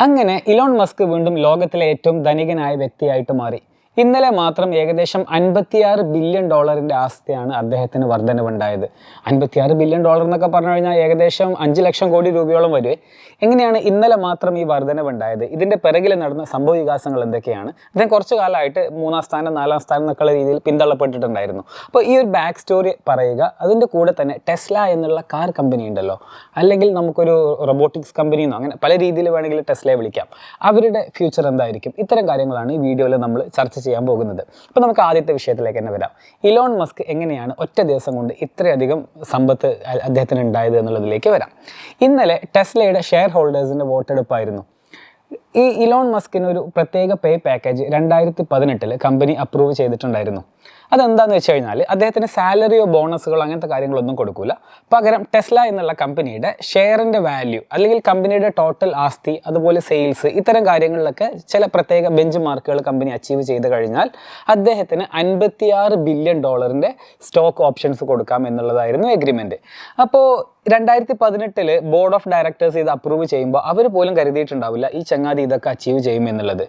അങ്ങനെ Elon Musk വീണ്ടും ലോകത്തിലെ ഏറ്റവും ധനികനായ വ്യക്തിയായിട്ട് മാറി. ഇന്നലെ മാത്രം ഏകദേശം അൻപത്തിയാറ് ബില്യൺ ഡോളറിന്റെ ആസ്തിയാണ് അദ്ദേഹത്തിന് വർധനവുണ്ടായത്. അൻപത്തിയാറ് ബില്യൺ ഡോളർ എന്നൊക്കെ പറഞ്ഞു കഴിഞ്ഞാൽ ഏകദേശം അഞ്ച് ലക്ഷം കോടി രൂപയോളം വരുവേ എങ്ങനെയാണ് ഇന്നലെ മാത്രം ഈ വർധനവുണ്ടായത്? ഇതിന്റെ പിറകിൽ നടന്ന സംഭവ വികാസങ്ങൾ എന്തൊക്കെയാണ്? അദ്ദേഹം കുറച്ച് കാലമായിട്ട് മൂന്നാം സ്ഥാനം നാലാം സ്ഥാനം എന്നൊക്കെയുള്ള രീതിയിൽ പിന്തള്ളപ്പെട്ടിട്ടുണ്ടായിരുന്നു. അപ്പോൾ ഈ ഒരു ബാക്ക് സ്റ്റോറി പറയുക അതിന്റെ കൂടെ തന്നെ ടെസ്ല എന്നുള്ള കാർ കമ്പനി ഉണ്ടല്ലോ. അല്ലെങ്കിൽ നമുക്കൊരു റോബോട്ടിക്സ് കമ്പനി എന്നോ അങ്ങനെ പല രീതിയിൽ വേണമെങ്കിൽ ടെസ്ലയെ വിളിക്കാം. അവരുടെ ഫ്യൂച്ചർ എന്തായിരിക്കും? ഇത്തരം കാര്യങ്ങളാണ് ഈ വീഡിയോയിൽ നമ്മൾ ചർച്ച ചെയ്യാൻ പോകുന്നത്. അപ്പോൾ നമുക്ക് ആദ്യത്തെ വിഷയത്തിലേക്ക് തന്നെ വരാം. ഇലോൺ മസ്ക് എങ്ങനെയാണ് ഒറ്റ ദിവസം കൊണ്ട് ഇത്രയധികം സമ്പത്ത് അദ്ദേഹത്തിന് ഉണ്ടായത് എന്നുള്ളതിലേക്ക് വരാം. ഇന്നലെ ടെസ്ലയുടെ ഷെയർ ഹോൾഡേഴ്സിന്റെ വോട്ടെടുപ്പായിരുന്നു. ഈ ഇലോൺ മസ്കിന് ഒരു പ്രത്യേക പേ പാക്കേജ് രണ്ടായിരത്തി പതിനെട്ടിൽ കമ്പനി അപ്രൂവ് ചെയ്തിട്ടുണ്ടായിരുന്നു. അതെന്താണെന്ന് വെച്ച് കഴിഞ്ഞാൽ അദ്ദേഹത്തിന് സാലറിയോ ബോണസുകളോ അങ്ങനത്തെ കാര്യങ്ങളൊന്നും കൊടുക്കൂല. പകരം ടെസ്ല എന്നുള്ള കമ്പനിയുടെ ഷെയറിന്റെ വാല്യൂ അല്ലെങ്കിൽ കമ്പനിയുടെ ടോട്ടൽ ആസ്തി അതുപോലെ സെയിൽസ് ഇത്തരം കാര്യങ്ങളിലൊക്കെ ചില പ്രത്യേക ബെഞ്ച് മാർക്കുകൾ കമ്പനി അച്ചീവ് ചെയ്ത് കഴിഞ്ഞാൽ അദ്ദേഹത്തിന് അൻപത്തിയാറ് ബില്യൺ ഡോളറിന്റെ സ്റ്റോക്ക് ഓപ്ഷൻസ് കൊടുക്കാം എന്നുള്ളതായിരുന്നു എഗ്രിമെന്റ് അപ്പോൾ രണ്ടായിരത്തി പതിനെട്ടിൽ ബോർഡ് ഓഫ് ഡയറക്ടേഴ്സ് ഇത് അപ്രൂവ് ചെയ്യുമ്പോൾ അവർ പോലും കരുതിയിട്ടുണ്ടാവില്ല ഈ ചങ്ങാതി ഇതൊക്കെ അച്ചീവ് ചെയ്യും എന്നുള്ളത്.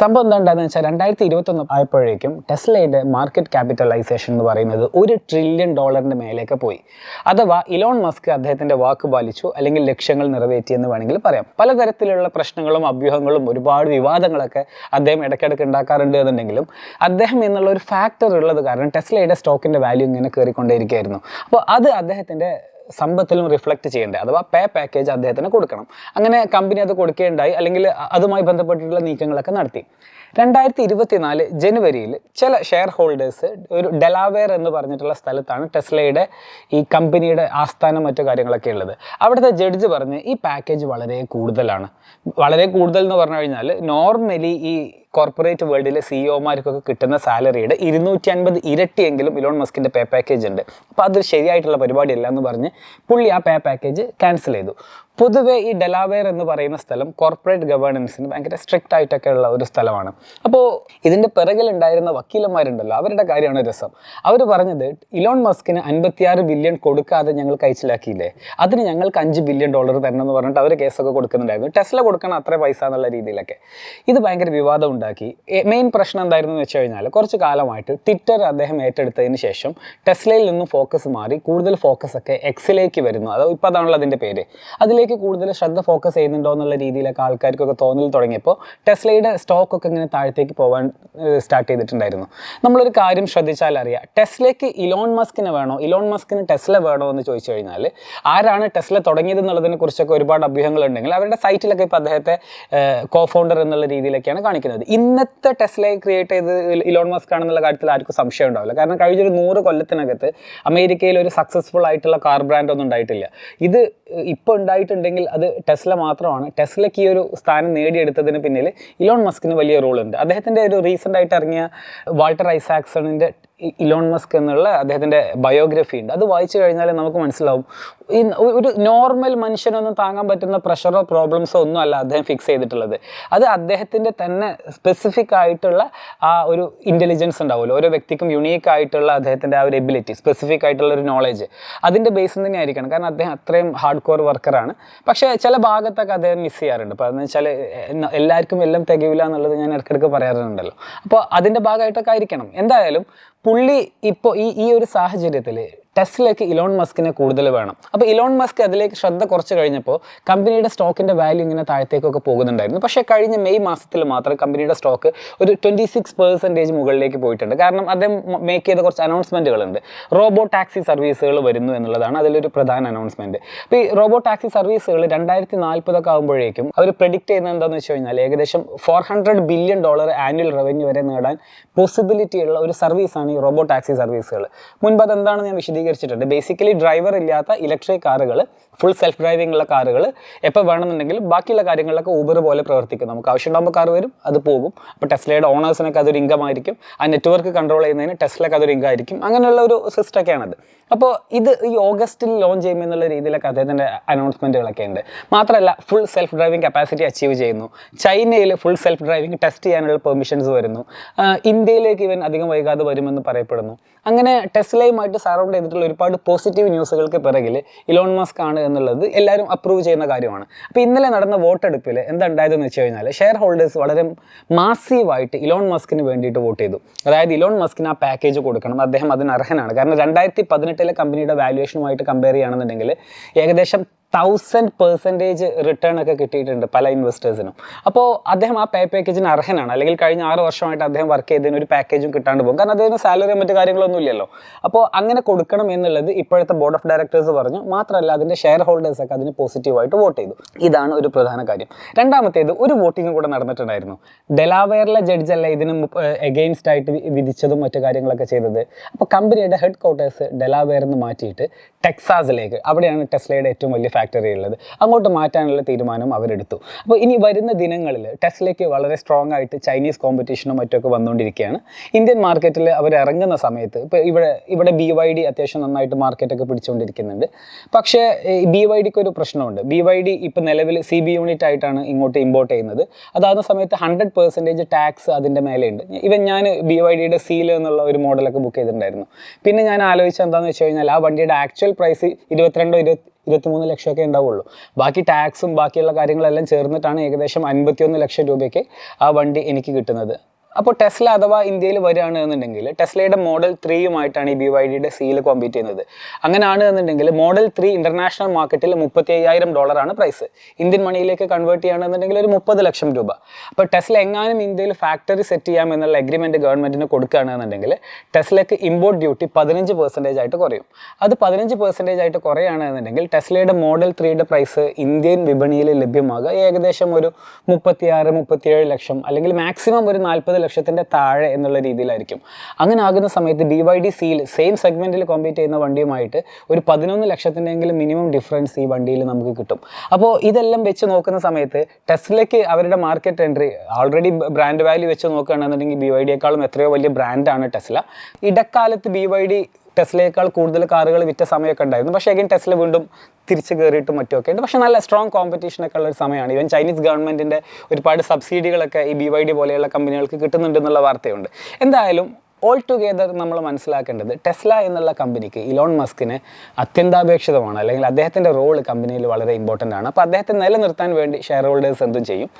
സംഭവം എന്താ ഉണ്ടായെന്ന് വെച്ചാൽ രണ്ടായിരത്തി ഇരുപത്തൊന്ന് ആയപ്പോഴേക്കും ടെസ്ലയുടെ മാർക്കറ്റ് ക്യാപിറ്റലൈസേഷൻ എന്ന് പറയുന്നത് ഒരു ട്രില്യൺ ഡോളറിന്റെ മേലേക്ക് പോയി. അഥവാ ഇലോൺ മസ്ക് അദ്ദേഹത്തിന്റെ വാക്ക് പാലിച്ചു അല്ലെങ്കിൽ ലക്ഷ്യങ്ങൾ നിറവേറ്റി എന്ന് വേണമെങ്കിൽ പറയാം. പലതരത്തിലുള്ള പ്രശ്നങ്ങളും അഭ്യൂഹങ്ങളും ഒരുപാട് വിവാദങ്ങളൊക്കെ അദ്ദേഹം ഇടയ്ക്കിടയ്ക്ക് ഉണ്ടാക്കാറുണ്ട് എന്നുണ്ടെങ്കിലും അദ്ദേഹം എന്നുള്ള ഒരു ഫാക്ടർ ഉള്ളത് കാരണം ടെസ്ലയുടെ സ്റ്റോക്കിന്റെ വാല്യൂ ഇങ്ങനെ കയറിക്കൊണ്ടേയിരിക്കുകയായിരുന്നു അപ്പോൾ അത് അദ്ദേഹത്തിന്റെ സമ്പത്തിലും റിഫ്ലക്റ്റ് ചെയ്യേണ്ടത് അഥവാ പേ പാക്കേജ് അദ്ദേഹത്തിന് കൊടുക്കണം. അങ്ങനെ കമ്പനി അത് കൊടുക്കുകയുണ്ടായി അല്ലെങ്കിൽ അതുമായി ബന്ധപ്പെട്ടിട്ടുള്ള നീക്കങ്ങളൊക്കെ നടത്തി. രണ്ടായിരത്തി ഇരുപത്തിനാല് ജനുവരിയിൽ ചില ഷെയർ ഹോൾഡേഴ്സ് ഒരു ഡെലാവേർ എന്ന് പറഞ്ഞിട്ടുള്ള സ്ഥലത്താണ് ടെസ്ലയുടെ ഈ കമ്പനിയുടെ ആസ്ഥാനം മറ്റു കാര്യങ്ങളൊക്കെ ഉള്ളത്. അവിടുത്തെ ജഡ്ജ് പറഞ്ഞ് ഈ പാക്കേജ് വളരെ കൂടുതലാണ്. വളരെ കൂടുതൽ എന്ന് പറഞ്ഞു കഴിഞ്ഞാൽ നോർമലി ഈ കോർപ്പറേറ്റ് വേൾഡിലെ സിഇഒമാർക്കൊക്കെ കിട്ടുന്ന സാലറിയുടെ ഇരുന്നൂറ്റി അൻപത് ഇരട്ടിയെങ്കിലും ഇലോൺ മസ്കിന്റെ പേ പാക്കേജ് ഉണ്ട്. അപ്പോൾ അത് ശരിയായിട്ടുള്ള പരിപാടിയല്ല എന്ന് പറഞ്ഞ് പുള്ളി ആ പേ പാക്കേജ് ക്യാൻസൽ ചെയ്തു. പൊതുവേ ഈ ഡെലാവെയർ എന്ന് പറയുന്ന സ്ഥലം കോർപ്പറേറ്റ് ഗവേണൻസിന് ഭയങ്കര സ്ട്രിക്റ്റ് ആയിട്ടൊക്കെ ഉള്ള ഒരു സ്ഥലമാണ്. അപ്പോൾ ഇതിന്റെ പിറകിലുണ്ടായിരുന്ന വക്കീലന്മാരുണ്ടല്ലോ അവരുടെ കാര്യമാണ് രസം. അവർ പറഞ്ഞത് ഇലോൺ മസ്കിന് അൻപത്തിയാറ് ബില്യൺ കൊടുക്കാതെ ഞങ്ങൾ കഴിച്ചിലാക്കിയില്ലേ അതിന് ഞങ്ങൾക്ക് അഞ്ച് ബില്യൺ ഡോളർ തരണം എന്ന് പറഞ്ഞിട്ട് അവർ കേസൊക്കെ കൊടുക്കുന്നുണ്ടായിരുന്നു. ടെസ്ല കൊടുക്കണം അത്ര പൈസ എന്നുള്ള രീതിയിലൊക്കെ. ഇത് ഭയങ്കര വിവാദം ഉണ്ടാക്കി. മെയിൻ പ്രശ്നം എന്തായിരുന്നു എന്ന് വെച്ച് കഴിഞ്ഞാൽ കുറച്ച് കാലമായിട്ട് ട്വിറ്റർ അദ്ദേഹം ഏറ്റെടുത്തതിന് ശേഷം ടെസ്ലയിൽ നിന്നും ഫോക്കസ് മാറി കൂടുതൽ ഫോക്കസ് ഒക്കെ എക്സിലേക്ക് വരുന്നു. അത് ഇപ്പോൾ അതാണല്ലോ അതിന്റെ പേര്. അതിലേക്ക് കൂടുതൽ ശ്രദ്ധ ഫോക്കസ് ചെയ്യുന്നുണ്ടോ എന്നുള്ള രീതിയിലൊക്കെ ആൾക്കാർക്കൊക്കെ തോന്നൽ തുടങ്ങിയപ്പോൾ ടെസ്ലയുടെ സ്റ്റോക്ക് ഒക്കെ ഇങ്ങനെ താഴത്തേക്ക് പോകാൻ സ്റ്റാർട്ട് ചെയ്തിട്ടുണ്ടായിരുന്നു. നമ്മളൊരു കാര്യം ശ്രദ്ധിച്ചാൽ അറിയാം. ടെസ്ലയ്ക്ക് ഇലോൺ മസ്കിന് വേണോ? ഇലോൺ മസ്കിന് ടെസ്ല വേണോ എന്ന് ചോദിച്ചു കഴിഞ്ഞാൽ ആരാണ് ടെസ്ല തുടങ്ങിയത് എന്നുള്ളതിനെ കുറിച്ചൊക്കെ ഒരുപാട് അഭ്യൂഹങ്ങൾ ഉണ്ടെങ്കിൽ അവരുടെ സൈറ്റിലൊക്കെ ഇപ്പോൾ അദ്ദേഹത്തെ കോ ഫൗണ്ടർ എന്നുള്ള രീതിയിലൊക്കെയാണ് കാണിക്കുന്നത്. ഇന്നത്തെ ടെസ്ലയെ ക്രിയേറ്റ് ചെയ്ത് ഇലോൺ മസ്ക് ആണെന്നുള്ള കാര്യത്തിൽ ആർക്കും സംശയം ഉണ്ടാവില്ല. കാരണം കഴിഞ്ഞൊരു നൂറ് കൊല്ലത്തിനകത്ത് അമേരിക്കയിൽ ഒരു സക്സസ്ഫുൾ ആയിട്ടുള്ള കാർ ബ്രാൻഡ് ഒന്നും ഉണ്ടായിട്ടില്ല. ഇത് ഇപ്പോൾ ഉണ്ടായിട്ടുണ്ടെങ്കിൽ അത് ടെസ്ല മാത്രമാണ്. ടെസ്ലയ്ക്ക് ഈ ഒരു സ്ഥാനം നേടിയെടുത്തതിന് പിന്നിൽ ഇലോൺ മസ്കിന് വലിയ റോൾ ഉണ്ട്. അദ്ദേഹത്തിന്റെ ഒരു റീസെന്റ് ആയിട്ട് ഇറങ്ങിയ വാൾട്ടർ ഐസാക്സണിന്റെ ഇലോൺ മസ്ക് എന്നുള്ള അദ്ദേഹത്തിന്റെ ബയോഗ്രഫി ഉണ്ട്. അത് വായിച്ചു കഴിഞ്ഞാൽ നമുക്ക് മനസ്സിലാവും. ഈ ഒരു നോർമൽ മനുഷ്യനൊന്നും താങ്ങാൻ പറ്റുന്ന പ്രഷറോ പ്രോബ്ലംസോ ഒന്നും അല്ല അദ്ദേഹം ഫിക്സ് ചെയ്തിട്ടുള്ളത്. അത് അദ്ദേഹത്തിന്റെ തന്നെ സ്പെസിഫിക് ആയിട്ടുള്ള ആ ഒരു ഇന്റലിജൻസ് ഉണ്ടാവുമല്ലോ. ഓരോ വ്യക്തിക്കും യുണീക്ക് ആയിട്ടുള്ള അദ്ദേഹത്തിന്റെ ആ ഒരു എബിലിറ്റി സ്പെസിഫിക് ആയിട്ടുള്ള ഒരു നോളേജ് അതിന്റെ ബേസിൽ തന്നെ ആയിരിക്കണം. കാരണം അദ്ദേഹം അത്രയും ഹാർഡ് കോർ വർക്കറാണ് പക്ഷേ ചില ഭാഗത്തൊക്കെ അദ്ദേഹം മിസ് ചെയ്യാറുണ്ട്. അപ്പോൾ അതെന്ന് വെച്ചാൽ എല്ലാവർക്കും എല്ലാം തികയില്ല എന്നുള്ളത് ഞാൻ ഇടയ്ക്കിടയ്ക്ക് പറയാറുണ്ടല്ലോ. അപ്പോൾ അതിന്റെ ഭാഗമായിട്ടൊക്കെ ആയിരിക്കണം. എന്തായാലും പുള്ളി ഇപ്പോൾ ഈ ഈ ഒരു സാഹചര്യത്തിൽ ടെസ്ലയ്ക്ക് ഇലോൺ മസ്കിനെ കൂടുതൽ വേണം. അപ്പോൾ ഇലോൺ മസ്ക് അതിലേക്ക് ശ്രദ്ധ കുറച്ച് കഴിഞ്ഞപ്പോൾ കമ്പനിയുടെ സ്റ്റോക്കിന്റെ വാല്യൂ ഇങ്ങനെ താഴത്തേക്കൊക്കെ പോകുന്നുണ്ടായിരുന്നു. പക്ഷേ കഴിഞ്ഞ മെയ് മാസത്തിൽ മാത്രം കമ്പനിയുടെ സ്റ്റോക്ക് ഒരു ട്വന്റി സിക്സ് പെർസെന്റേജ് മുകളിലേക്ക് പോയിട്ടുണ്ട്. കാരണം അദ്ദേഹം മേക്ക് ചെയ്ത കുറച്ച് അനൗൺസ്മെന്റുകളുണ്ട് റോബോ ടാക്സി സർവീസുകൾ വരുന്നു എന്നുള്ളതാണ് അതിലൊരു പ്രധാന അനൗൺസ്മെന്റ് അപ്പോൾ ഈ റോബോ ടാക്സി സർവീസുകൾ രണ്ടായിരത്തി നാൽപ്പതൊക്കെ ആകുമ്പോഴേക്കും അവർ പ്രെഡിക്റ്റ് ചെയ്യുന്നത് എന്താണെന്ന് വെച്ച് കഴിഞ്ഞാൽ ഏകദേശം four hundred billion dollar annual revenue വരെ നേടാൻ പോസിബിലിറ്റി ഉള്ള ഒരു സർവീസാണ് ഈ റോബോ ടാക്സി സർവീസുകൾ മുൻപ് അതെന്താണെന്ന് ഞാൻ വിശദീകരിച്ചിട്ടുണ്ട്. ബേസിക്കലി ഡ്രൈവർ ഇല്ലാത്ത ഇലക്ട്രിക് കാറുകൾ ഫുൾ സെൽഫ് ഡ്രൈവിംഗ് ഉള്ള കാറുകൾ എപ്പോൾ വേണമെന്നുണ്ടെങ്കിൽ ബാക്കിയുള്ള കാര്യങ്ങളിലൊക്കെ ഊബർ പോലെ പ്രവർത്തിക്കും. നമുക്ക് ആവശ്യമുണ്ടാകുമ്പോൾ കാർ വരും അത് പോകും. അപ്പോൾ ടെസ്ലയുടെ ഓണേഴ്സിനൊക്കെ അതൊരു ഇൻകം ആയിരിക്കും. ആ നെറ്റ്വർക്ക് കൺട്രോൾ ചെയ്യുന്നതിന് ടെസ്ലയ്ക്ക് അതൊരു ഇൻകം ആയിരിക്കും. അങ്ങനെയുള്ള ഒരു സിസ്റ്റമൊക്കെയാണത് അപ്പോൾ ഇത് ഈ ഓഗസ്റ്റിൽ ലോഞ്ച് ചെയ്യും എന്നുള്ള രീതിയിലൊക്കെ അദ്ദേഹത്തിന്റെ അനൗൺസ്മെന്റുകളൊക്കെ ഉണ്ട്. മാത്രമല്ല full self driving capacity achieve ചെയ്യുന്നു. ചൈനയിൽ ഫുൾ സെൽഫ് ഡ്രൈവിംഗ് ടെസ്റ്റ് ചെയ്യാനുള്ള പെർമിഷൻസ് വരുന്നു. ഇന്ത്യയിലേക്ക് ഇവൻ അധികം വൈകാതെ വരുമെന്ന് പറയപ്പെടുന്നു. അങ്ങനെ ടെസ്ലയുമായിട്ട് സറൗണ്ട് ചെയ്തിട്ടുള്ള ഒരുപാട് പോസിറ്റീവ് ന്യൂസുകൾക്ക് പിറകിൽ ഇലോൺ മസ്ക് ആണ് എന്നുള്ളത് എല്ലാവരും അപ്രൂവ് ചെയ്യുന്ന കാര്യമാണ്. അപ്പോൾ ഇന്നലെ നടന്ന വോട്ടെടുപ്പിൽ എന്തുണ്ടായതെന്ന് വെച്ച് കഴിഞ്ഞാൽ ഷെയർ ഹോൾഡേഴ്സ് വളരെ മാസീവായിട്ട് ഇലോൺ മസ്കിന് വേണ്ടിയിട്ട് വോട്ട് ചെയ്തു. അതായത് ഇലോൺ മസ്കിന് ആ പാക്കേജ് കൊടുക്കണം. അദ്ദേഹം അതിന് അർഹനാണ്. കാരണം രണ്ടായിരത്തി പതിനെട്ടിലെ കമ്പനിയുടെ വാല്യുവേഷനുമായിട്ട് കമ്പയർ ചെയ്യുകയാണെന്നുണ്ടെങ്കിൽ ഏകദേശം തൗസൻഡ് പെർസെന്റേജ് റിട്ടേൺ ഒക്കെ കിട്ടിയിട്ടുണ്ട് പല ഇൻവെസ്റ്റേഴ്സിനും അപ്പോൾ അദ്ദേഹം ആ പേ പാക്കേജിന് അർഹനാണ്. അല്ലെങ്കിൽ കഴിഞ്ഞ ആറ് വർഷമായിട്ട് അദ്ദേഹം വർക്ക് ചെയ്തതിന് ഒരു പാക്കേജും കിട്ടാണ്ട് പോകും. കാരണം അദ്ദേഹത്തിന് സാലറി മറ്റു കാര്യങ്ങളൊന്നും ഇല്ലല്ലോ. അപ്പോൾ അങ്ങനെ കൊടുക്കണം എന്നുള്ളത് ഇപ്പോഴത്തെ ബോർഡ് ഓഫ് ഡയറക്ടേഴ്സ് പറഞ്ഞു. മാത്രമല്ല അതിന്റെ ഷെയർ ഹോൾഡേഴ്സ് ഒക്കെ അതിന് പോസിറ്റീവായിട്ട് വോട്ട് ചെയ്തു. ഇതാണ് ഒരു പ്രധാന കാര്യം. രണ്ടാമത്തേത് ഒരു വോട്ടിംഗ് കൂടെ നടന്നിട്ടുണ്ടായിരുന്നു. ഡെലാവെയറിലെ ജഡ്ജല്ല ഇതിന് എഗെയിൻസ്റ്റ് ആയിട്ട് വിധിച്ചതും മറ്റു കാര്യങ്ങളൊക്കെ ചെയ്തത്. അപ്പോൾ കമ്പനിയുടെ ഹെഡ് ക്വാർട്ടേഴ്സ് ഡെലാവെയറിൽ നിന്ന് മാറ്റിയിട്ട് ടെക്സാസിലേക്ക് അവിടെയാണ് ടെസ്ലയുടെ ഏറ്റവും വലിയ ഫാക്ടറി ഉള്ളത്. അങ്ങോട്ട് മാറ്റാനുള്ള തീരുമാനം അവരെടുത്തു. അപ്പോൾ ഇനി വരുന്ന ദിനങ്ങളിൽ ടെസ്ലയ്ക്ക് വളരെ സ്ട്രോങ് ആയിട്ട് ചൈനീസ് കോമ്പറ്റീഷനും മറ്റൊക്കെ വന്നുകൊണ്ടിരിക്കുകയാണ്. ഇന്ത്യൻ മാർക്കറ്റിൽ അവർ ഇറങ്ങുന്ന സമയത്ത് ഇപ്പോൾ ഇവിടെ ഇവിടെ ബി വൈ ഡി അത്യാവശ്യം നന്നായിട്ട് മാർക്കറ്റൊക്കെ പിടിച്ചുകൊണ്ടിരിക്കുന്നുണ്ട്. പക്ഷേ ബി വൈ ഡിക്ക് ഒരു പ്രശ്നമുണ്ട്. ബി വൈ ഡി ഇപ്പോൾ നിലവിൽ സി ബി യൂണിറ്റ് ആയിട്ടാണ് ഇങ്ങോട്ട് ഇമ്പോർട്ട് ചെയ്യുന്നത്. അതാകുന്ന സമയത്ത് ഹൺഡ്രഡ് പെർസെന്റേജ് ടാക്സ് അതിന്റെ മേലെയുണ്ട്. ഇവൻ ഞാൻ ബി വൈ ഡിയുടെ സീൽ എന്നുള്ള ഒരു മോഡലൊക്കെ ബുക്ക് ചെയ്തിട്ടുണ്ടായിരുന്നു. പിന്നെ ഞാൻ ആലോചിച്ചത് എന്താണെന്ന് വെച്ച് കഴിഞ്ഞാൽ ആ വണ്ടിയുടെ ആക്ച്വൽ പ്രൈസ് ഇരുപത്തിരണ്ടോ ഇരുപത്തി ഇരുപത്തിമൂന്ന് ലക്ഷമൊക്കെ ഉണ്ടാവുള്ളൂ. ബാക്കി ടാക്സും ബാക്കിയുള്ള കാര്യങ്ങളെല്ലാം ചേർന്നിട്ടാണ് ഏകദേശം അൻപത്തിയൊന്ന് ലക്ഷം രൂപയ്ക്ക് ആ വണ്ടി എനിക്ക് കിട്ടുന്നത്. അപ്പോൾ ടെസ്ല അഥവാ ഇന്ത്യയിൽ വരികയാണ് എന്നുണ്ടെങ്കിൽ ടെസ്ലയുടെ മോഡൽ ത്രീയുമായിട്ടാണ് ഈ ബി വൈ ഡിയുടെ സീൽ കോമ്പീറ്റ് ചെയ്യുന്നത്. അങ്ങനെയാണ് എന്നുണ്ടെങ്കിൽ മോഡൽ ത്രീ ഇന്റർനാഷണൽ മാർക്കറ്റിൽ മുപ്പത്തി അയ്യായിരം ഡോളറാണ് പ്രൈസ് ഇന്ത്യൻ മണിയിലേക്ക് കൺവേർട്ട് ചെയ്യുകയാണെന്നുണ്ടെങ്കിൽ ഒരു മുപ്പത് ലക്ഷം രൂപ. അപ്പോൾ ടെസ്ല എങ്ങാനും ഇന്ത്യയിൽ ഫാക്ടറി സെറ്റ് ചെയ്യാം എന്നുള്ള എഗ്രിമെന്റ് ഗവൺമെന്റിന് കൊടുക്കുകയാണെന്നുണ്ടെങ്കിൽ ടെസ്ലയ്ക്ക് ഇമ്പോർട്ട് ഡ്യൂട്ടി പതിനഞ്ച് പെർസെന്റേജ് ആയിട്ട് കുറയും. അത് പതിനഞ്ച് പെർസെന്റേജ് ആയിട്ട് കുറയുകയാണെന്നുണ്ടെങ്കിൽ ടെസ്ലയുടെ മോഡൽ ത്രീയുടെ പ്രൈസ് ഇന്ത്യൻ വിപണിയിൽ ലഭ്യമാകുക ഏകദേശം ഒരു മുപ്പത്തിയാറ് മുപ്പത്തിയേഴ് ലക്ഷം അല്ലെങ്കിൽ മാക്സിമം ഒരു നാൽപ്പത് ലക്ഷത്തിന്റെ താഴെ എന്നുള്ള രീതിയിലായിരിക്കും. അങ്ങനെ ആകുന്ന സമയത്ത് ബി വൈ ഡി സിയിൽ സെയിം സെഗ്മെന്റിൽ കോമ്പീറ്റ് ചെയ്യുന്ന വണ്ടിയുമായിട്ട് ഒരു പതിനൊന്ന് ലക്ഷത്തിന്റെങ്കിലും മിനിമം ഡിഫറൻസ് ഈ വണ്ടിയിൽ നമുക്ക് കിട്ടും. അപ്പോൾ ഇതെല്ലാം വെച്ച് നോക്കുന്ന സമയത്ത് ടെസ്ലയ്ക്ക് അവരുടെ market entry already brand value വെച്ച് നോക്കുകയാണെന്നുണ്ടെങ്കിൽ ബി വൈ ഡിയേക്കാളും എത്രയോ വലിയ ബ്രാൻഡാണ് ടെസ്ല. ഇടക്കാലത്ത് ബി വൈ ഡി ടെസ്ലയേക്കാൾ കൂടുതൽ കാറുകൾ വിറ്റ സമയമൊക്കെ ഉണ്ടായിരുന്നു. പക്ഷേ അഗൈൻ ടെസ്ല വീണ്ടും തിരിച്ച് കയറിയിട്ടും മറ്റുമൊക്കെ ഉണ്ട്. പക്ഷേ നല്ല സ്ട്രോങ് കോമ്പറ്റീഷനൊക്കെ ഉള്ള ഒരു സമയമാണ്. ഈവൻ ചൈനീസ് ഗവൺമെന്റിന്റെ ഒരുപാട് സബ്സിഡികളൊക്കെ ഈ ബി വൈ ഡി പോലെയുള്ള കമ്പനികൾക്ക് കിട്ടുന്നുണ്ടെന്നുള്ള വാർത്തയുണ്ട്. എന്തായാലും ഓൾ ടുഗെദർ നമ്മൾ മനസ്സിലാക്കേണ്ടത് ടെസ്ല എന്നുള്ള കമ്പനിക്ക് ഇലോൺ മസ്കിന് അത്യന്താപേക്ഷിതമാണ്. അല്ലെങ്കിൽ അദ്ദേഹത്തിന്റെ റോൾ കമ്പനിയിൽ വളരെ ഇമ്പോർട്ടന്റ് ആണ്. അപ്പോൾ അദ്ദേഹത്തെ നിലനിർത്താൻ വേണ്ടി ഷെയർ ഹോൾഡേഴ്സ് എന്തും ചെയ്യും.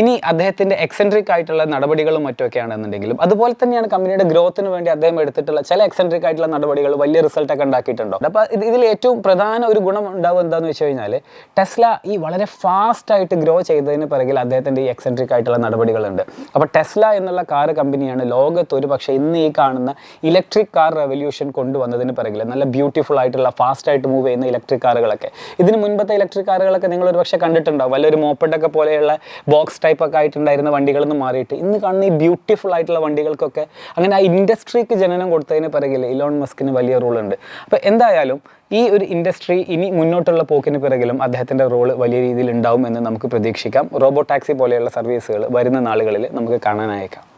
ഇനി അദ്ദേഹത്തിന്റെ എക്സെൻട്രിക് ആയിട്ടുള്ള നടപടികളും മറ്റൊക്കെയാണെന്നുണ്ടെങ്കിലും അതുപോലെ തന്നെയാണ് കമ്പനിയുടെ ഗ്രോത്തിന് വേണ്ടി അദ്ദേഹം എടുത്തിട്ടുള്ള ചില എക്സെൻട്രിക് ആയിട്ടുള്ള നടപടികൾ വലിയ റിസൾട്ടൊക്കെ ഉണ്ടാക്കിയിട്ടുണ്ടോ. അപ്പോൾ ഇത് ഇതിൽ ഏറ്റവും പ്രധാന ഒരു ഗുണം ഉണ്ടാവും എന്താണെന്ന് വെച്ച് കഴിഞ്ഞാൽ ടെസ്ല ഈ വളരെ ഫാസ്റ്റായിട്ട് ഗ്രോ ചെയ്തതിന് പിറകിൽ അദ്ദേഹത്തിന്റെ ഈ എക്സെൻട്രിക് ആയിട്ടുള്ള നടപടികളുണ്ട്. അപ്പോൾ ടെസ്ല എന്നുള്ള കാർ കമ്പനിയാണ് ലോകത്ത് ഒരു പക്ഷേ ഇന്ന് ഈ കാണുന്ന ഇലക്ട്രിക് കാർ റെവല്യൂഷൻ കൊണ്ടുവന്നതിന് പിറകിൽ നല്ല ബ്യൂട്ടിഫുൾ ആയിട്ടുള്ള ഫാസ്റ്റ് ആയിട്ട് മൂവ് ചെയ്യുന്ന ഇലക്ട്രിക് കാറുകളൊക്കെ ഇതിന് മുൻപത്തെ ഇലക്ട്രിക് കാറുകളൊക്കെ നിങ്ങൾ ഒരു പക്ഷേ കണ്ടിട്ടുണ്ടാവും. വലിയൊരു മോപ്പഡൊക്കെ പോലെയുള്ള ബോക്സ് ടൈപ്പ് ഒക്കെ ആയിട്ടുണ്ടായിരുന്ന വണ്ടികളിൽ നിന്ന് മാറിയിട്ട്. ഇന്ന് കാണുന്ന ഈ ബ്യൂട്ടിഫുൾ ആയിട്ടുള്ള വണ്ടികൾക്കൊക്കെ അങ്ങനെ ആ ഇൻഡസ്ട്രിക്ക് ജനനം കൊടുത്തതിന് പിറകിൽ ഇലോൺ മസ്കിന് വലിയ റോളുണ്ട് അപ്പോൾ എന്തായാലും ഈ ഒരു ഇൻഡസ്ട്രി ഇനി മുന്നോട്ടുള്ള പോക്കിന് പിറകിലും അദ്ദേഹത്തിന്റെ റോൾ വലിയ രീതിയിൽ ഉണ്ടാവും എന്ന് നമുക്ക് പ്രതീക്ഷിക്കാം. റോബോ ടാക്സി പോലെയുള്ള സർവീസുകൾ വരുന്ന നാളുകളിൽ നമുക്ക് കാണാനായേക്കാം.